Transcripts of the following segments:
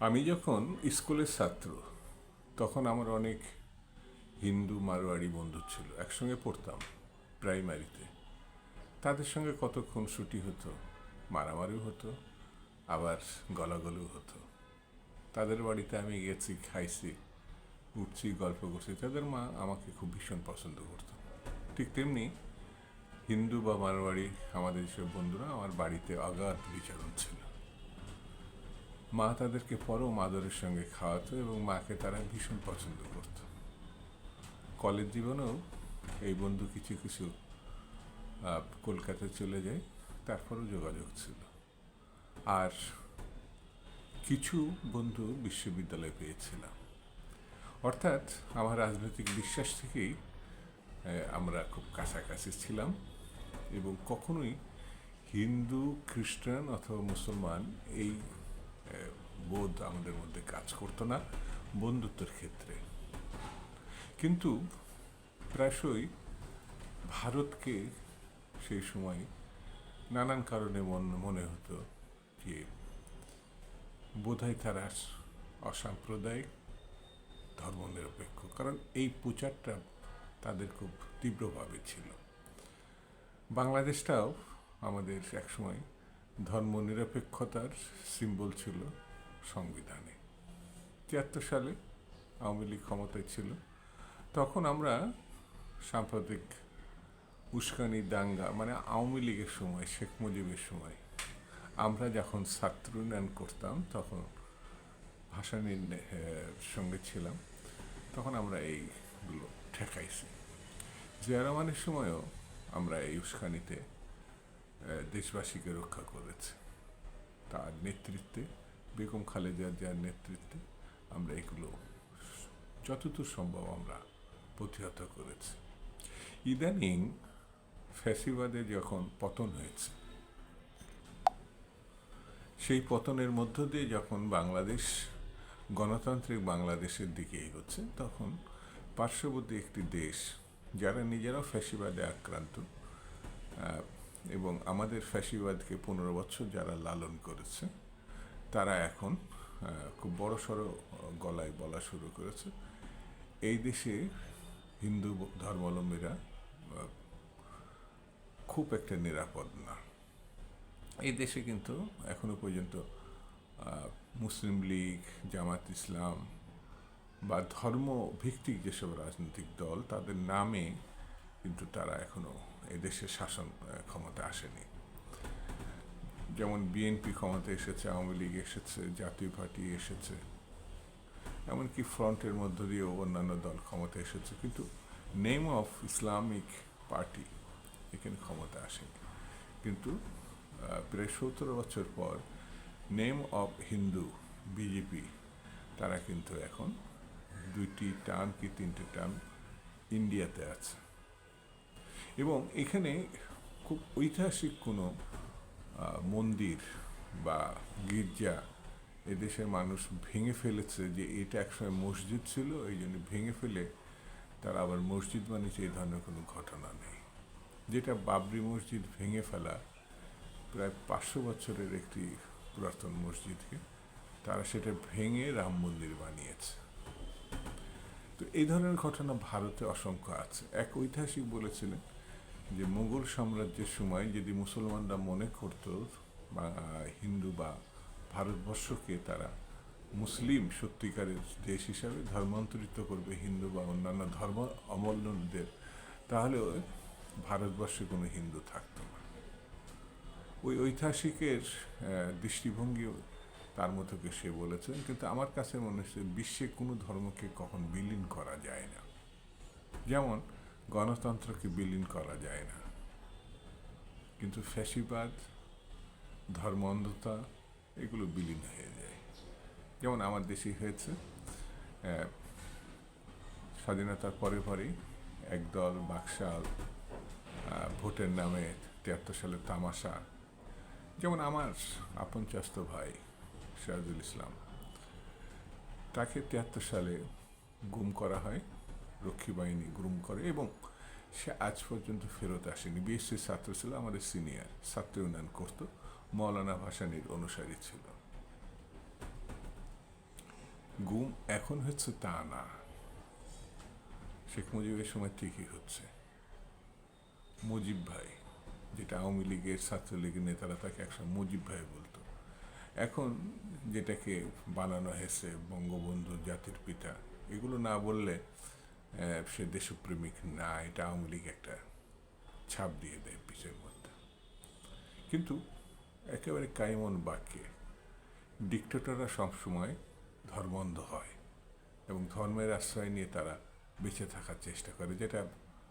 আমি যখন স্কুলের ছাত্র, তখন আমার অনেক হিন্দু মারোয়াড়ি বন্ধু ছিল, একসঙ্গে পড়তাম প্রাইমারিতে। তাদের সঙ্গে কতক্ষণ ছুটি হতো, মারামারিও হতো, আবার গলাগলিও হতো। তাদের বাড়িতে আমি গেছি, খাইছি, উঠছি, গল্প করছি। তাদের মা আমাকে খুব ভীষণ পছন্দ করতো। ঠিক তেমনি হিন্দু বা মারোয়াড়ি আমাদের যেসব বন্ধুরা, আমার বাড়িতে অগাধ বিচারণ ছিল। মা তাদেরকে পরম আদরের সঙ্গে খাওয়াতো এবং মাকে তারা ভীষণ পছন্দ করত। কলেজ জীবনেও এই বন্ধু কিছু কিছু কলকাতায় চলে যায়, তারপরও যোগাযোগ ছিল। আর কিছু বন্ধু বিশ্ববিদ্যালয়ে পেয়েছিলাম। অর্থাৎ আমার রাজনৈতিক বিশ্বাস থেকেই আমরা খুব কাছাকাছি ছিলাম এবং কখনোই হিন্দু, খ্রিস্টান অথবা মুসলমান এই বোধ আমাদের মধ্যে কাজ করতো না বন্ধুত্বের ক্ষেত্রে। কিন্তু প্রায়শই ভারতকে সেই সময় নানান কারণে মন, মনে হতো যে বোধহয় তারা অসাম্প্রদায়িক, ধর্মনিরপেক্ষ, কারণ এই প্রচারটা তাদের খুব তীব্রভাবে ছিল। বাংলাদেশটাও আমাদের একসময় ধর্মনিরপেক্ষতার সিম্বল ছিল সংবিধানে। তিয়াত্তর সালে আওয়ামী লীগ ক্ষমতায় ছিল। তখন আমরা সাম্প্রতিক উস্কানি, দাঙ্গা মানে আওয়ামী লীগের সময়, শেখ মুজিবের সময়, আমরা যখন ছাত্র উন্নয়ন করতাম, তখন এর সঙ্গে ছিলাম, তখন আমরা এইগুলো ঠেকাইছি। জিয়া রহমানের সময়ও আমরা এই উস্কানিতে দেশবাসীকে রক্ষা করেছে। তার নেতৃত্বে, বেগম খালেদা জিয়ার নেতৃত্বে আমরা এগুলো যতদূর সম্ভব আমরা প্রতিহত করেছি। ইদানিং ফ্যাসিবাদে যখন পতন হয়েছে, সেই পতনের মধ্য দিয়ে যখন বাংলাদেশ, গণতান্ত্রিক বাংলাদেশের দিকে এগোচ্ছে, তখন পার্শ্ববর্তী একটি দেশ, যারা নিজেরাও ফ্যাসিবাদে আক্রান্ত এবং আমাদের ফ্যাসিবাদকে পনেরো বছর যারা লালন করেছে, তারা এখন খুব বড় সড়ো গলায় বলা শুরু করেছে। এই দেশে হিন্দু ধর্মাবলম্বীরা খুব একটা নিরাপদ না। এই দেশে কিন্তু এখনও পর্যন্ত মুসলিম লীগ, জামাত ইসলাম বা ধর্ম ভিত্তিক যেসব রাজনৈতিক দল, তাদের নামে কিন্তু তারা এখনও এদেশে শাসন ক্ষমতা আসেনি। যেমন বিএনপি ক্ষমতা এসেছে, আওয়ামী লীগ এসেছে, জাতীয় পার্টি এসেছে, এমনকি ফ্রন্টের মধ্য দিয়েও অন্যান্য দল ক্ষমতা এসেছে, কিন্তু নেম অফ ইসলামিক পার্টি এখানে ক্ষমতা আসেনি। কিন্তু প্রায় সতেরো বছর পর নেম অফ হিন্দু বিজেপি তারা কিন্তু এখন দুইটি টার্ম কি তিনটে টার্ম ইন্ডিয়াতে আছে। এবং এখানে খুব ঐতিহাসিক কোনো মন্দির বা গির্জা এদেশের মানুষ ভেঙে ফেলেছে যে এটা একসময় মসজিদ ছিল, এই জন্য ভেঙে ফেলে তারা আবার মসজিদ বানিয়েছে, এই ধরনের কোনো ঘটনা নেই। যেটা বাবরি মসজিদ ভেঙে ফেলা প্রায় পাঁচশো বছরের একটি পুরাতন মসজিদকে, তারা সেটা ভেঙে রাম মন্দির বানিয়েছে। তো এই ধরনের ঘটনা ভারতে অসংখ্য আছে। এক ঐতিহাসিক বলেছিলেন যে মুঘল সাম্রাজ্যের সময় যদি মুসলমানরা মনে করত বা হিন্দু বা ভারতবর্ষকে তারা মুসলিম সত্যিকারের দেশ হিসাবে ধর্মান্তরিত করবে, হিন্দু বা অন্যান্য ধর্ম অবলম্বীদের তাহলে ভারতবর্ষে কোনো হিন্দু থাকতো না। ওই ঐতিহাসিকের দৃষ্টিভঙ্গিও তার মতোকে সে বলেছেন, কিন্তু আমার কাছে মনে হচ্ছে বিশ্বে কোনো ধর্মকে কখন বিলীন করা যায় না। যেমন গণতন্ত্রকে বিলীন করা যায় না? কিন্তু ফ্যাসিবাদ ধর্ম অন্ধতা এগুলো বিলীন হয়ে যায়। যেমন আমার দেশে হয়েছে স্বাধীনতার পরে পরেই একদল বাকশাল ভোটের নামে তিয়াত্তর সালে তামাশা। যেমন আমার আপন চাস্ত ভাই সিরাজুল ইসলাম, তাকে তিয়াত্তর সালে গুম করা হয়। রক্ষী বাহিনী গুম করে এবং সে আজ পর্যন্ত ফেরত আসেনি। বিএসসির ছাত্র ছিল আমাদের সিনিয়র, ছাত্র উন্নয়ন করতো, মৌলানা ভাসানির অনুসারী ছিল। গুম এখন হচ্ছে তা না। শেখ মুজিবের সময় ঠিকই হচ্ছে। মুজিব ভাই, যেটা আওয়ামী লীগের ছাত্রলীগের নেতারা তাকে একসময় মুজিব ভাই বলতো। এখন যেটাকে বানানো হয়েছে বঙ্গবন্ধু জাতির পিতা, এগুলো না বললে সে দেশপ্রেমিক না, এটা আওয়ামী লীগ একটা ছাপ দিয়ে দেয় পিছের মধ্যে। কিন্তু একেবারে কাইমন বাক্যে, ডিক্টেটররা সবসময় ধর্মন্ধ হয় এবং ধর্মের আশ্রয় নিয়ে তারা বেঁচে থাকার চেষ্টা করে, যেটা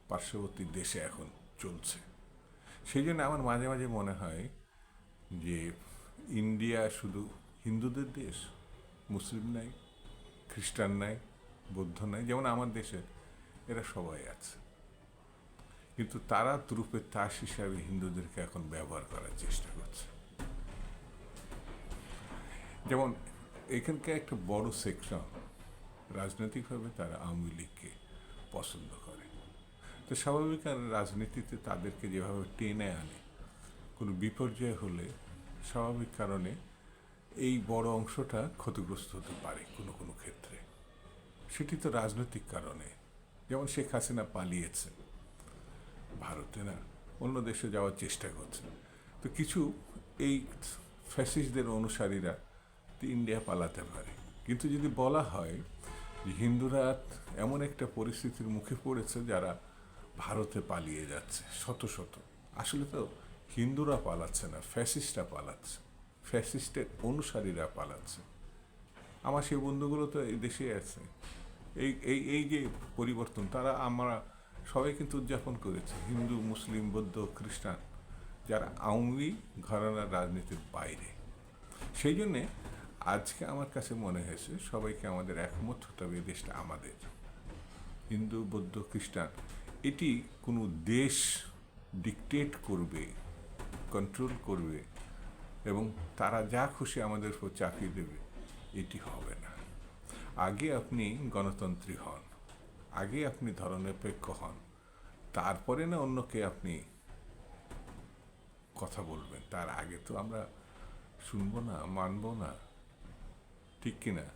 পার্শ্ববর্তী দেশে এখন চলছে। সেই জন্য আমার মাঝে মাঝে মনে হয় যে ইন্ডিয়া শুধু হিন্দুদের দেশ, মুসলিম নাই, খ্রিস্টান নাই বৌদ্ধ নাই যেমন আমার দেশে এরা সবাই আছে। কিন্তু তারা ত্রুপের তাস হিসাবে হিন্দুদেরকে এখন ব্যবহার করার চেষ্টা করছে। যেমন এখানকার একটা বড় সেকশন রাজনৈতিকভাবে তারা আওয়ামী লীগকে পছন্দ করে। তো স্বাভাবিক রাজনীতিতে তাদেরকে যেভাবে টেনে আনে, কোনো বিপর্যয় হলে স্বাভাবিক কারণে এই বড় অংশটা ক্ষতিগ্রস্ত হতে পারে কোনো কোনো ক্ষেত্রে। সেটি তো রাজনৈতিক কারণে। যেমন শেখ হাসিনা পালিয়েছে। ভারতে না, অন্য দেশে যাওয়ার চেষ্টা করছে। তো কিছু এই ফ্যাসিস্টদের অনুসারীরা ইন্ডিয়া পালাতে পারে। কিন্তু যদি বলা হয় যে হিন্দুরা এমন একটা পরিস্থিতির মুখে পড়েছে যারা ভারতে পালিয়ে যাচ্ছে, শত শত। আসলে তো হিন্দুরা পালাচ্ছে না, ফ্যাসিস্টরা পালাচ্ছে। ফ্যাসিস্টের অনুসারীরা পালাচ্ছে। আমার সেই বন্ধুগুলো তো এই দেশে আছে। এই এই এই যে পরিবর্তন, তারা আমরা সবাই কিন্তু উদযাপন করেছে, হিন্দু, মুসলিম, বৌদ্ধ, খ্রিস্টান, যারা আওয়ামী ঘরানার রাজনীতির বাইরে। সেই জন্যে আজকে আমার কাছে মনে হয়েছে সবাইকে আমাদের একমত হতে হবে দেশটা আমাদের। হিন্দু, বৌদ্ধ, খ্রিস্টান, এটি কোনো দেশ ডিকটেট করবে কন্ট্রোল করবে, এবং তারা যা খুশি আমাদের উপর চাপিয়ে দেবে, এটি হবে না। আগে আপনি গণতন্ত্রী হন, আগে আপনি ধরনিরপেক্ষ হন, তারপরে না অন্যকে আপনি কথা বলবেন, তার আগে তো আমরা শুনব না, মানবো না, ঠিক কিনা?